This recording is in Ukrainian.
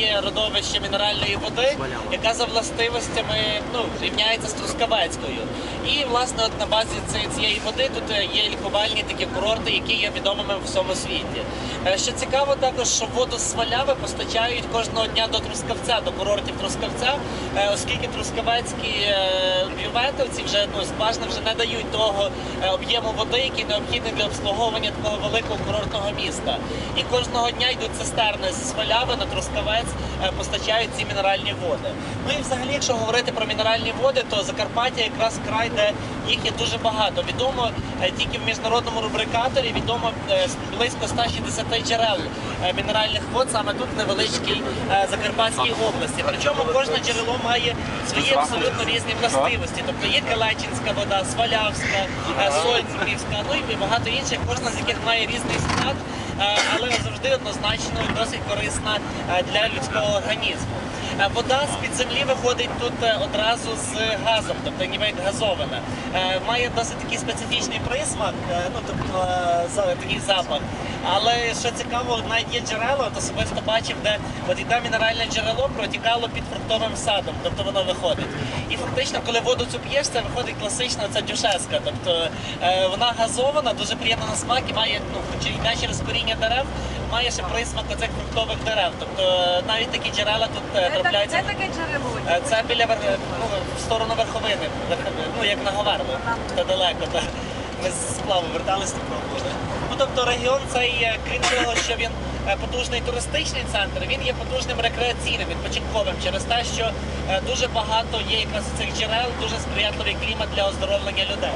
є родовище мінеральної води, яка за властивостями ну, рівняється з Трускавецькою. І власне от на базі цієї, води тут е, є лікувальні такі курорти, які є відомими в всьому світі. Е, Що цікаво також, що воду з Сваляви постачають кожного дня до Трускавця, до курортів Трускавця, е, оскільки трускавецькі бюветовці вже ну, скважини вже не дають того об'єму води, який необхідний для обслуговування такого великого курортного міста. І кожного дня йдуть цистерни з Сваляви на Трускавець, постачають ці мінеральні води. Ну і взагалі, якщо говорити про мінеральні води, то Закарпаття якраз край, де їх є дуже багато. Відомо е, тільки в міжнародному рубрикаторі відомо е, близько 160 джерел е, мінеральних вод саме тут в невеличкій е, Закарпатській області. Причому кожне джерело має свої абсолютно різні властивості. Тобто є Келечинська вода, Свалявська, е, Сольцьківська, ну і багато інших, кожна з яких має різний склад, е, але завжди однозначно досить корисна е, для людського організму. Е, Вода з-під землі виходить тут е, одразу з газом, тобто ніби як газована. Має досить такий специфічний присмак, ну тобто такий запах. Але що цікаво, навіть є джерело, от особисто бачив, де от мінеральне джерело протікало під фруктовим садом, тобто воно виходить. І фактично, коли воду цю п'єш, це виходить класична ця дюшеска. Тобто вона газована, дуже приємна на смак і має, ну, йде через коріння дерев, має ще присмак оцих фруктових дерев. Тобто е, навіть такі джерела тут е, Це, трапляються. це таке джерело. Е, Це біля вер- ну, в сторону верховини, верх- ну як на Говерло, то далеко. Та. Ми з сплаву верталися то пробували. Ну тобто регіон цей, е, крім того, що він е, потужний туристичний центр, він є потужним рекреаційним, відпочинковим через те, що е, дуже багато є якраз цих джерел, дуже сприятливий клімат для оздоровлення людей.